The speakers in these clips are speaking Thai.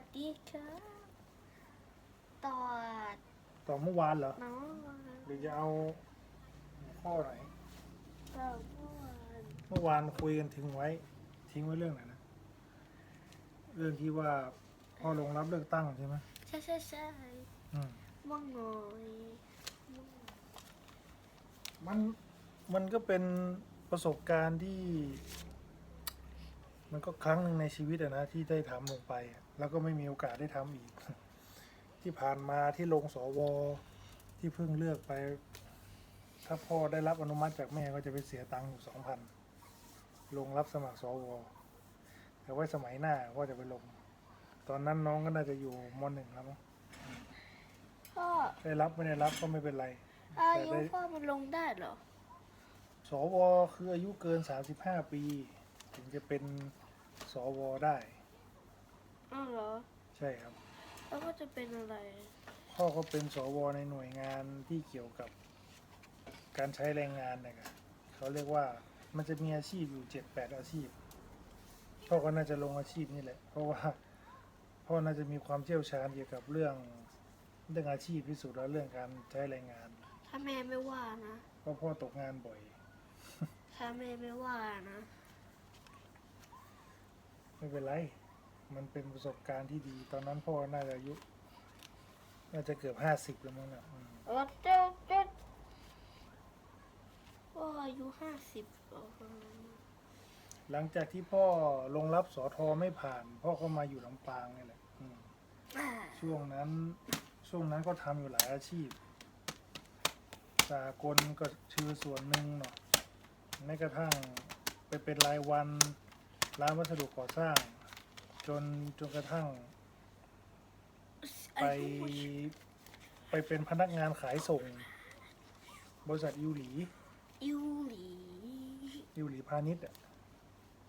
วัสดีครับตอดต่อเมื่อวานเหรอ น้องหรือจะเอาข้อไหนตอดเมื่อวานเมื่อวานคุยกันทิ้งไว้ ทิ้งไว้เรื่องไหนนะ เรื่องที่ว่าพ่อลงรับเลือกตั้งใช่ไหมใช่ใช่ใช่อืมม่วงหน่อยม่วงมันมันก็เป็นประสบการณ์ที่ มันก็ครั้งหนึ่งในชีวิตอะนะ ที่ได้ทำลงไปอะ แล้วก็ไม่มีโอกาสได้ทำอีก ที่ผ่านมาที่ลงสวที่เพิ่งเลือกไป ถ้าพ่อได้รับอนุมัติจากแม่ก็จะไปเสียตังค์อยู่สองพันลงรับสมัครสวแต่ว่าสมัยหน้าก็จะไปลง ตอนนั้นน้องก็น่าจะอยู่มหนึ่งแล้วมั้งพ่อได้รับไม่ได้รับก็ไม่เป็นไร อายุพ่อมันลงได้เหรอ สวคืออายุเกิน35ปี ถึงจะเป็นสวได้ อ้าวเหรอ ใช่ครับ แล้วก็จะเป็นอะไร พ่อก็เป็นสวในหน่วยงานที่เกี่ยวกับการใช้แรงงานนะครับเขาเรียกว่ามันจะมีอาชีพอยู่เจ็ดแปดอาชีพ พ่อก็น่าจะลงอาชีพนี่แหละ เพราะว่าพ่อน่าจะมีความเชี่ยวชาญเกี่ยวกับเรื่องเรื่องอาชีพที่สุดแล้วเรื่องการใช้แรงงาน ถ้าแม่ไม่ว่านะ เพราะพ่อตกงานบ่อย ถ้าแม่ไม่ว่านะ ไม่เป็นไร มันเป็นประสบการณ์ที่ดี ตอนนั้นพ่อน่าจะอายุ น่าจะเกือบห้าสิบแล้วมั้งนะอืมเออเจ้าเจ้าพ่ออายุห้าสิบเหรอหลังจากที่พ่อลงรับสอทอไม่ผ่าน พ่อก็มาอยู่ลำปางนี่แหละอืมอ่าช่วงนั้น ช่วงนั้นก็ทำอยู่หลายอาชีพ สากลก็ชื่อส่วนหนึ่งเนาะแม้กระทั่งไปเป็นรายวันร้านวัสดุก่อสร้าง จนจนกระทั่ง ไปอายุไปเป็นพนักงานขายส่ง บริษัทยูหลียูหลียูหลีพาณิชย์อะ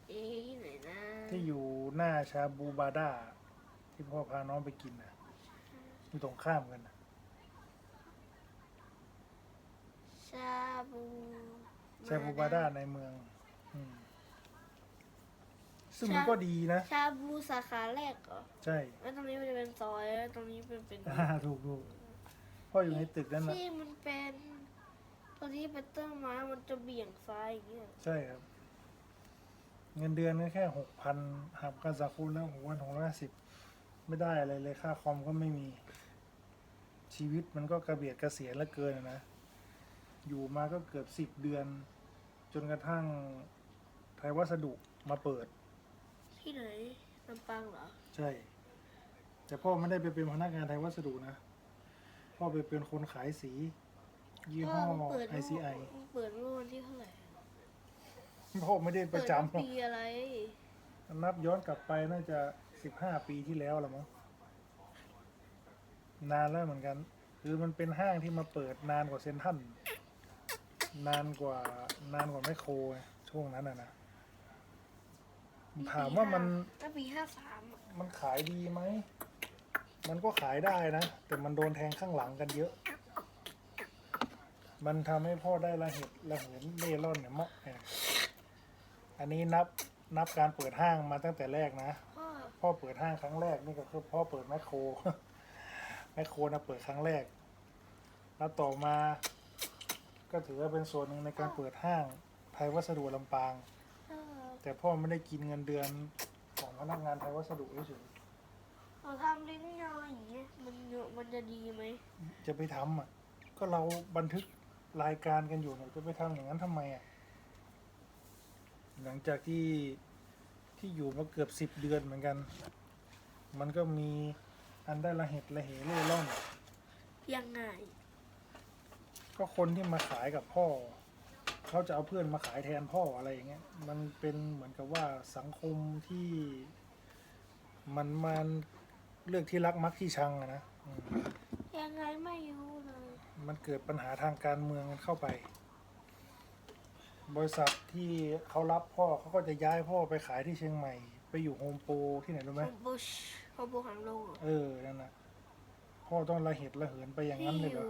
เอ๊ะไหนนะที่อยู่หน้าชาบูบาด้าที่พ่อพาน้องไปกินนะอยู่ตรงข้ามกันนะชาบูชาบูบาด้าในเมือง อืม ซึ่งมันก็ดีนะ ชาบูสาขาแรกเหรอใช่แล้วตรงนี้มันจะเป็นซอยแล้วตรงนี้เป็นเป็นอ่าถูกถูกพ่ออยู่ในตึกนั้นนะที่มันเป็นตรงนี้เป็นต้นไม้มันจะเบี่ยงซ้ายอย่างเงี้ยใช่ครับ เงินเดือนก็แค่หกพันหักกันสักคูณแล้วหกพันหกร้อยห้าสิบไม่ได้อะไรเลยค่าคอมก็ไม่มี ชีวิตมันก็กระเบียดกระเสียนเหลือเกินอะนะ อยู่มาก็เกือบสิบเดือน จนกระทั่งไทยวัสดุมาเปิด ที่ไหนลำปางเหรอ ใช่ แต่พ่อไม่ได้ไปเป็นพนักงานไทยวัสดุนะ พ่อไปเป็นคนขายสี ยี่ห้อมันเปิดเมื่อ ICI มันเปิดเมื่อวันที่เท่าไหร่พ่อไม่ได้ประจำหรเปิอกดเมื่อปีอะไรนับย้อนกลับไปน่าจะสิบห้าปีที่แล้วละมั้งนานแล้วเหมือนกัน คือมันเป็นห้างที่มาเปิดนานกว่าเซนทรันนานกว่านานกว่าแมคโครไงช่วงนั้นอะนะ ถามว่ามันตั้งปีห้าสามมันขายดีไหม มันก็ขายได้นะ แต่มันโดนแทงข้างหลังกันเยอะ มันทำให้พ่อได้ละเหตุละเหินเล่ร่อนเนี่ยเมาะเนี่ยอันนี้นับนับการเปิดห้างมาตั้งแต่แรกนะ พ่อพ่อเปิดห้างครั้งแรกนี่ก็คือพ่อเปิดแมคโคร แมคโครนะเปิดครั้งแรก แล้วต่อมา ก็ถือว่าเป็นส่วนหนึ่งในการเปิดห้างไทยวัสดุลำปางเออ แต่พ่อไม่ได้กินเงินเดือนของพนักงานไทยวัสดุเฉยเราทำลิ้นยออย่างเงี้ยมันเยอะมันจะดีไหมๆจะไปทำอะ ก็เราบันทึกรายการกันอยู่เนี่ยจะไปทำอย่างนั้นทำไมอะ หลังจากที่ที่อยู่มาเกือบสิบเดือนเหมือนกัน มันก็มีอันได้ละเหตุละเหเล่ร่อน ยังไงก็คนที่มาขายกับพ่อ เขาจะเอาเพื่อนมาขายแทนพ่ออะไรอย่างเงี้ย มันเป็นเหมือนกับว่าสังคมที่มันมันเรื่องที่รักมักที่ชังอะนะอืมยังไงไม่รู้เลย มันเกิดปัญหาทางการเมืองกันเข้าไป บริษัทที่เขารับพ่อเขาก็จะย้ายพ่อไปขายที่เชียงใหม่ ไปอยู่โฮมโปรที่ไหนรู้ไหมโฮบุชโฮบุหังลงเหรอเออ นั่นนะพ่อต้องระเหตุระเหินไปอย่างนั้นเลยเหรอ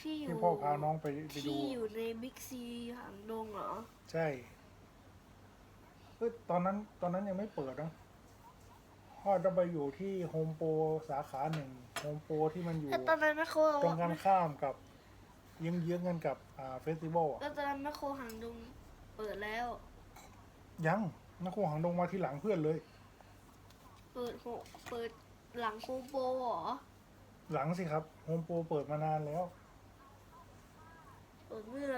ที่อยู่ที่พ่อพาน้องไปไปดูที่อยู่ในบิ๊กซีหางดงเหรอ ใช่เอยตอนนั้นตอนนั้นยังไม่เปิดนะพ่อจะไปอยู่ที่โฮมโปรสาขาหนึ่งโฮมโปรที่มันอยู่แล้วตอนนั้นแมคโครตรงกันข้ามกับเยื้องเยื้องๆกันกับอ่าเฟสติวัลอะแล้วตอนนั้นแมคโครหางดงเปิดแล้ว ยังนักโคหางดงมาทีหลังเพื่อนเลย เปิดโหเปิดหลังโคโปเหรอ หลังสิครับโฮมโปรเปิดมานานแล้ว เปิดเมื่อ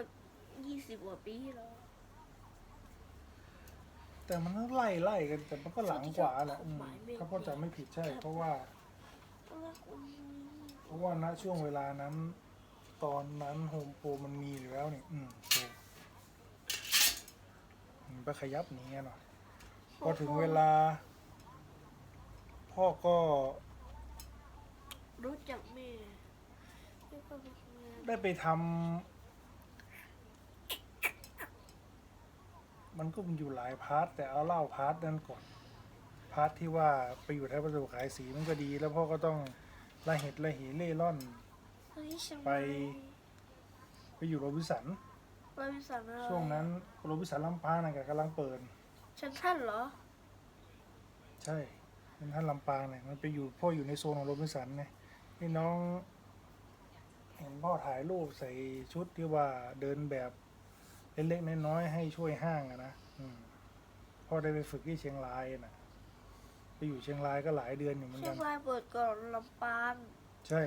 ยี่สิบกว่าปีที่แล้วแต่มันก็ไล่ไล่กัน แต่มันก็หลังกว่าแหละอืมถ้าพ่อจำไม่ผิดใช่ เพราะว่า เพราะว่าณช่วงเวลานั้น ตอนนั้นโฮมโปรมันมีอยู่แล้วนี่อืมถูกมันไปขยับหนีไงหน่อยพอถึงเวลา พ่อก็รู้จักแม่แล้วก็บอกแม่ได้ไปทำ มันก็มีอยู่หลายพาร์ทแต่เอาเล่าพาร์ทนั้นก่อนพาร์ทที่ว่าไปอยู่ท้ายประตูขายสีมันก็ดี แล้วพ่อก็ต้องละเหตุละเหเล่ร่อน เฮ้ยฉันไป ไปอยู่โรบินสันไปวิสันอะไรช่วงนั้นโรบินสันลำปางนะกกำลังเปิด ฉันท่านเหรอ ใช่เป็นท่านลำปางเนี่ยมันไปอยู่พ่ออยู่ในโซนของโรบินสันไงนี่น้อง เห็นพ่อถ่ายรูปใส่ชุดที่ว่าเดินแบบ เล็กๆน้อยๆให้ช่วยห้างอะนะอืมพ่อได้ไปฝึกที่เชียงรายน่ะไปอยู่เชียงรายก็หลายเดือนอยู่เหมือนเชีกัยน งรายเปิดก่อนลำปางใช่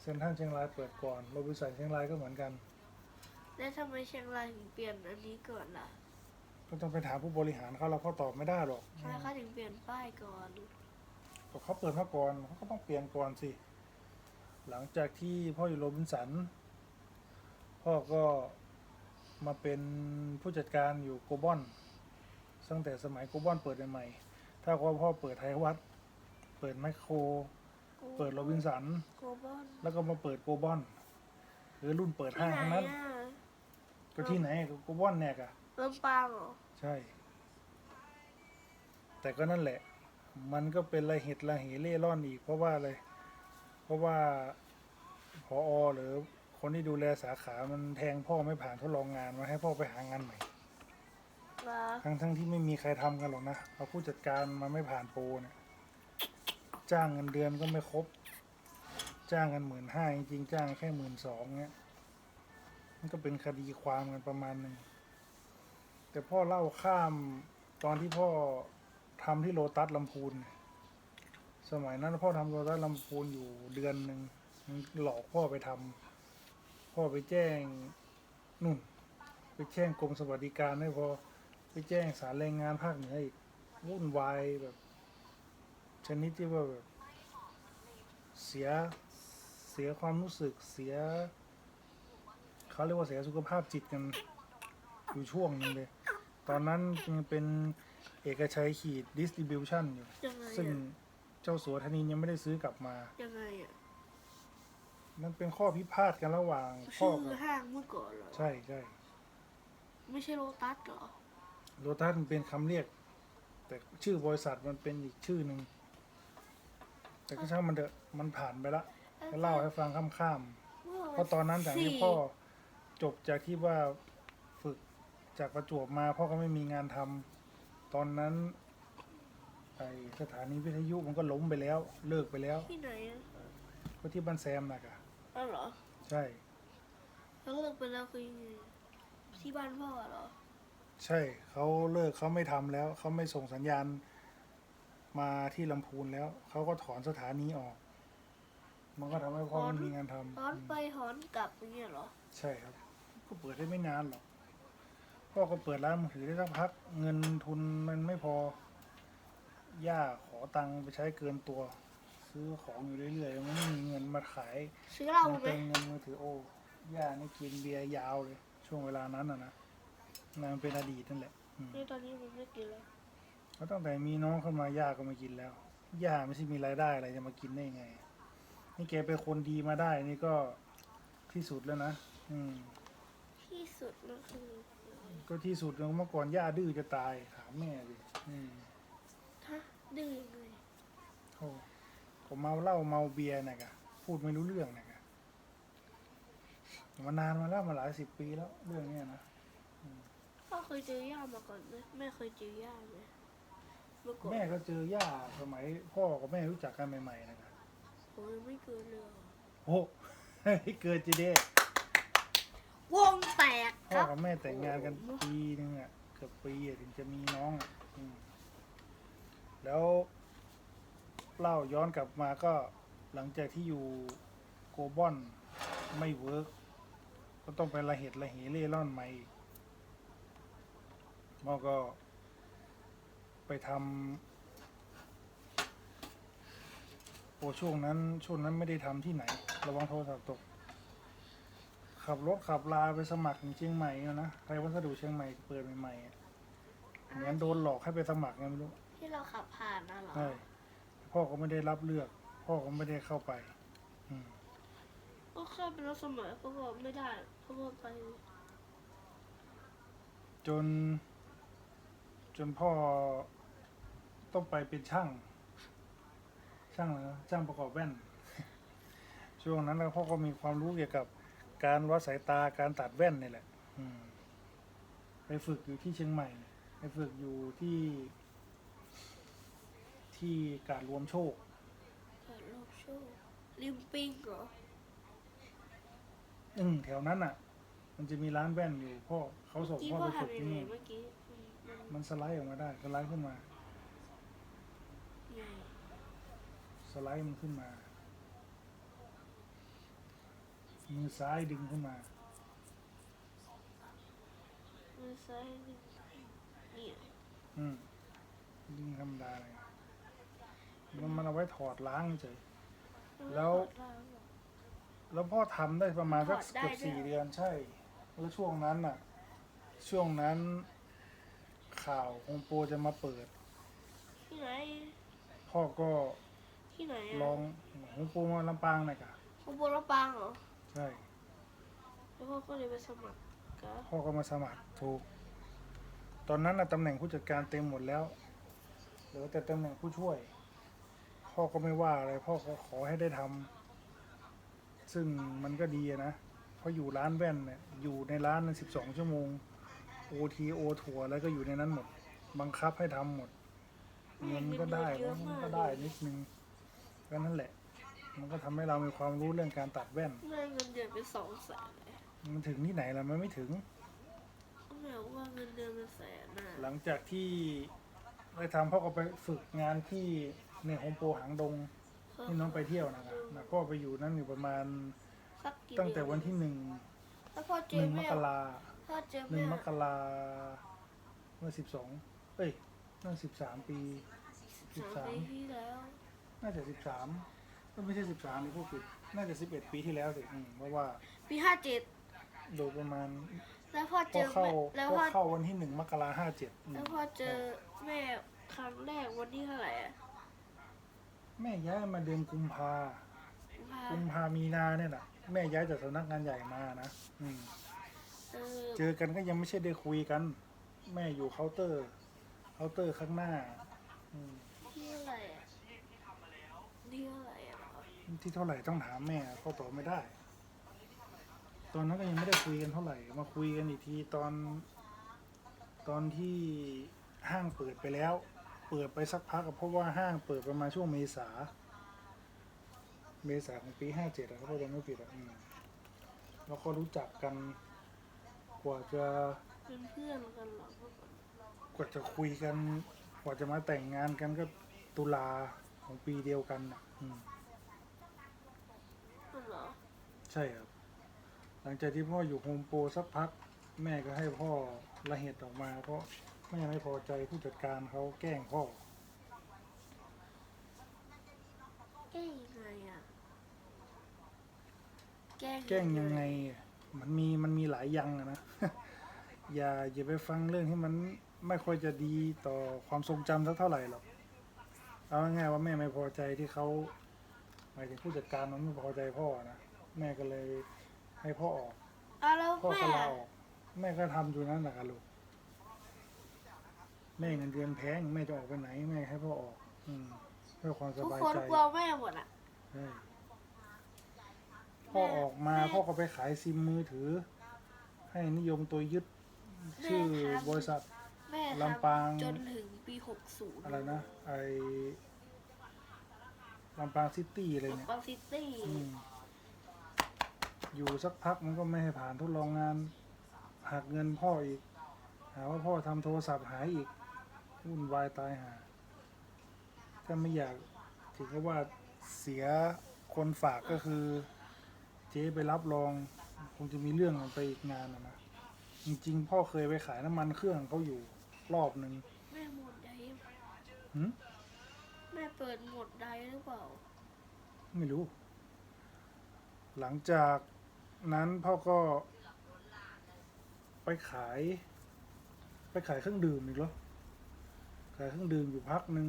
เซ็นทรัลเชียงรายเปิดก่อนโรบินสันเชียงรายก็เหมือนกัน แล้วทำไมเชียงรายถึงเปลี่ยนอันนี้ก่อนล่ะก็ต้องไปถามผู้บริหารเขาเราก็ตอบไม่ได้หรอกทำไมเขาถึงเปลี่ยนป้ายก่อนก็เขาเปิดมาก่อนเขาก็ต้องเปลี่ยนก่อนสิ หลังจากที่พ่ออยู่โรบินสัน พ่อก็ มาเป็นผู้จัดการอยู่โกลบอนตั้งแต่สมัยโกลบอนเปิดใหม่ๆถ้าว่าพ่อเปิดไทยวัด เปิดแมคโคร เปิดโรบินสัน โกบอนแล้วก็มาเปิดโกลบอนหรือรุ่นเปิดที่ห้างไหนทั้งนั้นอะก็ที่ไหนก็โกลบอนเนี่ยกะลำปางเหรอใช่ แต่ก็นั่นแหละ มันก็เป็นระเหตุระเหเล่ร่อนอีก เพราะว่าอะไร เพราะว่าพออหรือ คนที่ดูแลสาขา มันแทงพ่อไม่ผ่านทดลองงานมาให้พ่อไปหางานใหม่นะทั้งทั้งที่ไม่มีใครทำกันหรอกนะเอาผู้จัดการมาไม่ผ่านโปรเนี่ย จ้างเงินเดือนก็ไม่ครบ จ้างกันหมื่นห้าจริงๆจ้างแค่หมื่นสองเนี่ยมันก็เป็นคดีความกันประมาณหนึ่ง แต่พ่อเล่าข้ามตอนที่พ่อทำที่โลตัสลำพูนเนี่ยสมัยนั้นพ่อทำโลตัสลำพูนอยู่เดือนหนึ่งมันหลอกพ่อไปทำ พ่อไปแจ้งนุ่น ไปแจ้งกรมสวัสดิการไม่พอไปแจ้งสารแรงงานภาคเหนืออีกวุ่นวายแบบชนิดที่ว่าแบบเสียเสียความรู้สึกเสียเขาเรียกว่าเสียสุขภาพจิตกันอยู่ช่วงหนึงเลย ตอนนั้นยังเป็นเอกชัยขีดดิสติบิวชันอยู่ยังไงซึ่งอะเจ้าสัวธนินยังไม่ได้ซื้อกลับมา ยังไงอะ นั่นเป็นข้อพิพาทกันระหว่างพ่อชื่อกับห้างเมื่อก่อนเหรอ ใช่ใช่ไม่ใช่โลตัสเหรอ โลตัสมันเป็นคำเรียก แต่ชื่อบริษัทมันเป็นอีกชื่อหนึ่งแต่ก็ช่างมันเถอะมันผ่านไปละก็เล่าให้ฟังข้ามๆเพราะตอนนั้นจากที่พ่อจบจากที่ว่าฝึกจากประจวบมาพ่อก็ไม่มีงานทำตอนนั้นไอสถานีวิทยุมันก็ล้มไปแล้ว เลิกไปแล้ว ที่ไหนอะก็ที่บ้านแซมนะกะ อ้าวเหรอใช่ แล้วเลิกไปแล้วคือยังไงที่บ้านพ่อเหรอ ใช่เขาเลิกเขาไม่ทำแล้ว เขาไม่ส่งสัญญาณมาที่ลำพูนแล้ว เขาก็ถอนสถานีออก มันก็ทำให้พ่อไม่มีงานทำหอนไปหอนกลับอย่างเงี้ยเหรอ ใช่ครับ ก็เปิดได้ไม่นานหรอกพ่อก็เปิดร้านมือถือได้สักพัก เงินทุนมันไม่พอ ย่าขอตังค์ไปใช้เกินตัว ซื้อของอยู่เรื่อยๆมันไม่มีเงินมาขายซื้อเหล้ามันไหมเป็นเงินมือถือโอ้ย่านี่กินเบียร์ยาวเลย ช่วงเวลานั้นนะนะนั่นมันเป็นอดีตนั่นแหละอืมนี่ตอนนี้มันไม่กินแล้วแล้วตั้งแต่มีน้องเข้ามาย่าก็ไม่กินแล้วย่าไม่ใช่มีรายได้อะไรจะมากินได้ไง นี่แกเป็นคนดีมาได้นี่ก็ที่สุดแล้วนะอืม ที่สุดนั่นคือก็ที่สุดแล้วเมื่อก่อนย่าดื้อจะตายถามแม่ดิอืม ฮะดื้อยังไงโอ้ ผมเมาเหล้าเมาเบียร์นะกะพูดไม่รู้เรื่องนะกะมานานมาแล้วมาหลายสิบปีแล้วเรื่องเนี้ยนะพ่อเคยเจอย่ามาก่อนไหมแม่เคยเจอย่าไหมเมื่อก่อนแม่ก็เจอย่าสมัยพ่อกับแม่รู้จักกันใหม่ๆนะครับผมยังไม่เกินเลยอะโอ้เกิดจีเด้วงแตกพ่คอรับ กับแม่แต่งงานกันปีนึงอะเกือบปีอะถึงจะมีน้องอะอืมแล้ว เล่าย้อนกลับมาก็หลังจากที่อยู่โกลบอนไม่เวิร์กก็ต้องไประเหตุระเหเล่ร่อนใหม่อีกพ่อก็ไปทำโอ้ช่วงนั้นช่วงนั้นไม่ได้ทำที่ไหน ระวังโทรศัพท์ตก ขับรถขับลาไปสมัครถึงเชียงใหม่อะนะไทยวัสดุเชียงใหม่เปิดใหม่ๆอะเหมือนโดนหลอกให้ไปสมัครไงไม่รู้ ที่เราขับผ่านน่ะเหรอ ใช่ พ่อก็ไม่ได้รับเลือก พ่อก็ไม่ได้เข้าไป อืมก็แค่เป็นรถสมัยเขาบอกไม่ได้เขาบอกไปจน จนพ่อต้องไปเป็นช่าง ช่างอะไรนะช่างประกอบแว่น ช่วงนั้นแล้วพ่อก็มีความรู้เกี่ยวกับการวัดสายตาการตัดแว่นนี่แหละ อืม ไปฝึกอยู่ที่เชียงใหม่ ไปฝึกอยู่ที่ ที่กาดรวมโชคเกิดโลกโชคริมปิงเหรอ อืมแถวนั้นอะ มันจะมีร้านแว่นอยู่พ่อเขาส่งกี้พ่อพ่อไปฝึกทำยัที่งไงนี่เมื่อกี้อืมมันมันสไลด์ออกมาได้สไลด์ขึ้นมา ไงสไลด์มันขึ้นมา มือซ้ายดึงขึ้นมา มือซ้ายนี่เนี่ยอืมดึงธรรมดาเลย มันมันเอาไว้ถอดล้างเฉย แล้ว แล้วพ่อทำได้ประมาณสักถอดได้เกือบด้วยสี่เหรอ เดือนใช่ แล้วช่วงนั้นน่ะ ช่วงนั้นข่าวโฮมโปรจะมาเปิด ที่ไหน พ่อก็ที่ไหนลองโฮมโปรมาลำปางหน่อยกะเขาโบราปางเหรอ ใช่ แล้วพ่อก็เลยไปสมัครกับพ่อก็มาสมัครถูก ตอนนั้นน่ะตำแหน่งผู้จัดการเต็มหมดแล้วเหลือแต่ตำแหน่งผู้ช่วย พ่อก็ไม่ว่าอะไรพ่อก็ขอให้ได้ทำซึ่งมันก็ดีอะนะเพราะอยู่ร้านแว่นเนี่ยอยู่ในร้านสิบสองชั่วโมงโอทีโอทัวแล้วก็อยู่ในนั้นหมด บังคับให้ทำหมดเงินก็ได้เยอะมันมากก็ได้นิดนึงก็นั่นแหละ มันก็ทำให้เรามีความรู้เรื่องการตัดแว่นได้เงินเดือนเป็นสองแสนเลยมันถึงที่ไหนล่ะมันไม่ถึงแม่บอกว่าเงินเดือนเป็นแสนน่ะหลังจากที่ได้ทำพ่อก็ไปฝึกงานที่ ในโฮมโปรหางดงที่น้องไปเที่ยวนะครับแล้วก็ไปอยู่นั่นอยู่ประมาณ สักกี่ตั้งแต่วันที่หนึ่งแล้วพ่อเจหอนึ่งมแม่กราพ่อเจอหนึ่แม่งมกราเมื่อสิบสองเอ้ยน่าสิบสามปีสิบสาสามมปีที่แล้วน่าจะสิบสามก็ไม่ใช่สิบสามนี่พูดผิดน่าจะสิบเอ็ดปีที่แล้วสิอืมเพราะว่าปีห้าเจ็ดโดยประมาณแล้วพ่อเจก็อเข้าแม่แล้วก็พ่อเข้าวันที่หนึ่งมกราห้าเจ็ด แล้วพ่อเจอแม่ครั้งแรกวันที่เท่าไหร่อะ แม่ย้ายมาเดือนกุมภาพากุมภามีนาเนี่ยแหละแม่ย้ายจากสำนักงานใหญ่มานะอืมเออเจอกันก็ยังไม่ใช่ได้คุยกัน แม่อยู่เคาน์เตอร์เคาน์เตอร์ข้างหน้าอืมที่เท่าไหร่อะที่เท่าไหร่อะที่เท่าไหร่ต้องถามแม่เขาตอบไม่ได้ ตอนนั้นก็ยังไม่ได้คุยกันเท่าไหร่ มาคุยกันอีกทีตอน ตอนที่ห้างเปิดไปแล้ว เปิดไปสักพักอะเพราะว่าห้างเปิดประมาณช่วงเมษา เมษาของปีห้าเจ็ดอะถ้าเราจำไม่ผิดอะอืมแล้วก็รู้จักกัน กว่าจะเป็นเพื่อนกันเหรอกว่าจะคุยกัน กว่าจะมาแต่งงานกันก็ตุลาของปีเดียวกันอะอืมนั่นเหรอใช่ครับ หลังจากที่พ่ออยู่โฮมโปรสักพัก แม่ก็ให้พ่อระเหตุออกมาเพราะ แม่ไม่พอใจผู้จัดการเขาแกล้งพ่อ แกล้งยังไงอะ แกล้งแกล้งยังไงอะมันมีมันมีหลายยังอะนะ อย่าอย่าไปฟังเรื่องที่มันไม่ค่อยจะดีต่อความทรงจำสักเท่าไหร่หรอกเอาง่ายๆว่าแม่ไม่พอใจที่เขาหมายถึงผู้จัดการมันไม่พอใจพ่อนะแม่ก็เลยให้พ่อออก อะแล้วพ่อแม่ก็ลาออกแม่ก็ทำอยู่นั่นแหละครับลูก แม่เงินเดือนแพงแม่จะออกไปไหนแม่ให้พ่อออก อืมเพื่อความสทุกบายคนใจกลัวแม่หมดอะ ใช่พ่อออกมาแม่ พ่อก็ไปขายซิมมือถือ ให้นิยมตัวยึดชื่อบริษัท แม่ลำปางทำจนถึงปีหกศูนย์อะไรนะไอลำปางซิตี้อะไรเนี่ยลำปางซิตี้อืมอยู่สักพักมันก็ไม่ให้ผ่านทดลองงานหักเงินพ่ออีก หาว่าพ่อทำโทรศัพท์หายอีก วุ่นวายตายหา ถ้าไม่อยากถึงกับว่าเสียคนฝากก็คือ เจ๊ไปรับรอง คงจะมีเรื่องกันไปอีกงานนะนะจริงๆ พ่อเคยไปขายน้ำมันเครื่องเขาอยู่รอบหนึ่งแม่หมดไดหืมแม่เปิดหมดไดหรือเปล่า ไม่รู้ หลังจากนั้นพ่อก็ ไปขาย ไปขายเครื่องดื่มอีกเหรอ ขายเครื่องดื่มอยู่พักหนึ่ง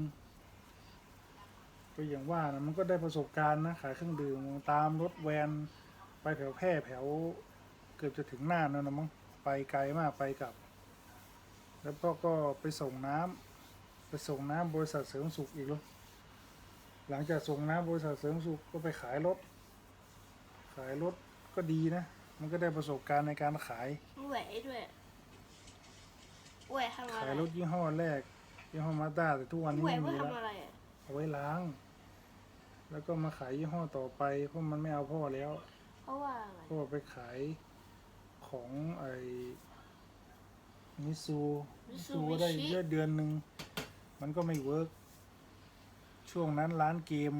ก็อย่างว่านะมันก็ได้ประสบการณ์นะขายเครื่องดื่มตามรถแวนไปแถวแพร่แถวเกือบจะถึงน่านแล้วนะมั้งไปไกลมากไปกลับ แล้วพ่อก็ไปส่งน้ำไปส่งน้ำบริษัทเสริมสุขอีกเหรอหลังจากส่งน้ำบริษัทเสริมสุขก็ไปขายรถ ขายรถก็ดีนะ มันก็ได้ประสบการณ์ในการขายแหวด้วยแหวทำอะไรขายรถยี่ห้อแรก ยี่ห้อมาด้าแต่ทุกวันนี้แหวไม่เพื่อมีแล้วทำอะไรอะเอาไว้ล้าง แล้วก็มาขายยี่ห้อต่อไปเพราะมันไม่เอาพ่อแล้วเพราะว่าอะไรพ่อไปขายของไอ้มิซูมิซูได้เยอะเดือนหนึ่งมันก็ไม่เวิร์กช่วงนั้นร้านเกม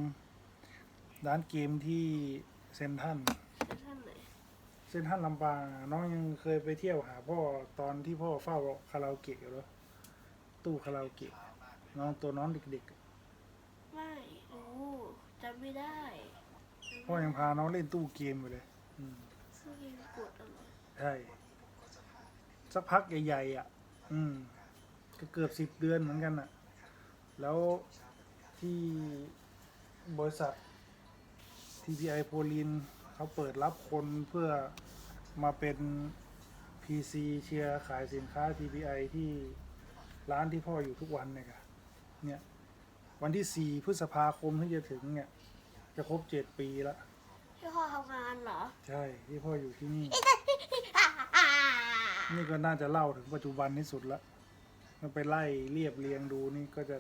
ร้านเกมที่เซนทรันเป็นท่านไหนเส้นท่านลำปางอะน้องยังเคยไปเที่ยวหาพ่อตอนที่พ่อเฝ้าคาราโอเกะอยู่แล้ว ตู้คาราโอเกะน้องตัวน้องเด็กๆอะไม่รู้จำไม่ได้พ่อยังพาน้องเล่นตู้เกมอยู่เลย อืมซึ่งยังกดอะไรใช่สักพักใหญ่ๆอะ อืม ก็เกือบสิบเดือนเหมือนกันอะ แล้วที่บริษัท TPI โพลินเขาเปิดรับคนเพื่อมาเป็น PC เชียร์ขายสินค้า TPI ที่ ร้านที่พ่ออยู่ทุกวันเนี่ยค่ะเนี่ยวันที่4พฤษภาคมที่จะถึงเนี่ย จะครบเจ็ดปีแล้วที่พ่อทำงานเหรอ ใช่ที่พ่ออยู่ที่นี่ นี่ก็น่าจะเล่าถึงปัจจุบันที่สุดละมันไปไล่เรียบเรียงดูนี่ก็จะ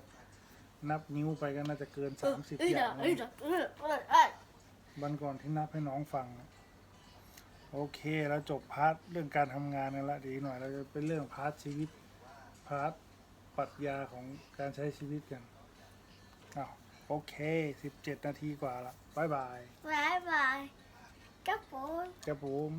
นับนิ้วไปก็น่าจะเกินสามสิบเอ้ยอย่างเอ้ยนะเอ้ยเอ้ยเอ้ยวันก่อนที่นับให้น้องฟังนะโอเคแล้วจบพาร์ทเรื่องการทำงานกันละเดียวอีกหน่อยเราจะเป็นเรื่องพาร์ทชีวิตพาร์ท ปรัชญาของการใช้ชีวิตกันอ้าวโอเคสิบเจ็ดนาทีกว่าละบายบาย บายบายกับผมครับผม